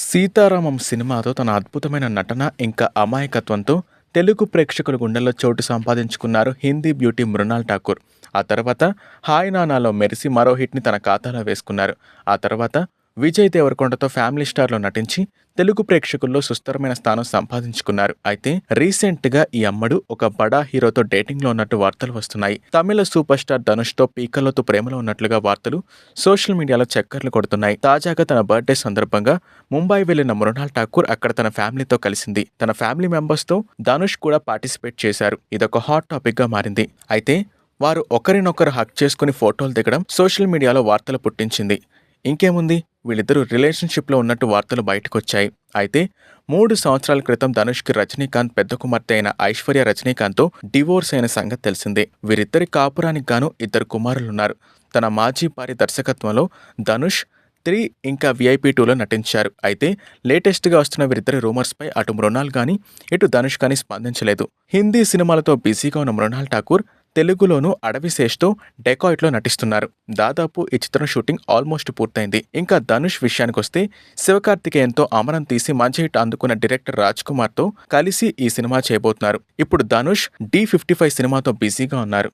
సీతారామం సినిమాతో తన అద్భుతమైన నటన ఇంకా అమాయకత్వంతో తెలుగు ప్రేక్షకుల గుండెల్లో చోటు సంపాదించుకున్నారు హిందీ బ్యూటీ మృణాల్ ఠాకూర్. ఆ తర్వాత హాయ్ నానాలో మెరిసి మరో హిట్ని తన ఖాతాలో వేసుకున్నారు. ఆ తర్వాత విజయ్ దేవరకొండతో ఫ్యామిలీ స్టార్లో నటించి తెలుగు ప్రేక్షకుల్లో సుస్థిరమైన స్థానం సంపాదించుకున్నారు. అయితే రీసెంట్గా ఈ అమ్మడు ఒక బడా హీరోతో డేటింగ్లో ఉన్నట్టు వార్తలు వస్తున్నాయి. తమిళ సూపర్ స్టార్ ధనుష్తో పీకలతో ప్రేమలో ఉన్నట్లుగా వార్తలు సోషల్ మీడియాలో చక్కర్లు కొడుతున్నాయి. తాజాగా తన బర్త్డే సందర్భంగా ముంబై వెళ్ళిన మృణాల్ ఠాకూర్ అక్కడ తన ఫ్యామిలీతో కలిసింది. తన ఫ్యామిలీ మెంబర్స్తో ధనుష్ కూడా పార్టిసిపేట్ చేశారు. ఇదొక హాట్ టాపిక్గా మారింది. అయితే వారు ఒకరినొకరు హక్ చేసుకుని ఫోటోలు దిగడం సోషల్ మీడియాలో వార్తలు పుట్టించింది. ఇంకేముంది? వీళ్ళిద్దరూ రిలేషన్షిప్లో ఉన్నట్టు వార్తలు బయటకొచ్చాయి. అయితే మూడు సంవత్సరాల క్రితం ధనుష్కి రజనీకాంత్ పెద్ద కుమార్తె అయిన ఐశ్వర్య రజనీకాంత్తో డివోర్స్ అయిన సంగతి తెలిసిందే. వీరిద్దరి కాపురానికి గాను ఇద్దరు కుమారులున్నారు. తన మాజీ భార్య దర్శకత్వంలో ధనుష్ త్రీ ఇంకా విఐపీ టూలో నటించారు. అయితే లేటెస్ట్గా వస్తున్న వీరిద్దరి రూమర్స్పై అటు మృణాల్ కానీ ఇటు ధనుష్ కానీ స్పందించలేదు. హిందీ సినిమాలతో బిజీగా ఉన్న మృణాల్ ఠాకూర్ తెలుగులోనూ అడవి శేష్తో డెకాయిట్లో నటిస్తున్నారు. దాదాపు ఈ చిత్రం షూటింగ్ ఆల్మోస్ట్ పూర్తయింది. ఇంకా ధనుష్ విషయానికి వస్తే శివకార్తికేయన్తో అమరం తీసి మంచి హిట్ అందుకున్న డైరెక్టర్ రాజ్ కుమార్తో కలిసి ఈ సినిమా చేయబోతున్నారు. ఇప్పుడు ధనుష్ డి ఫిఫ్టీ ఫైవ్ సినిమాతో బిజీగా ఉన్నారు.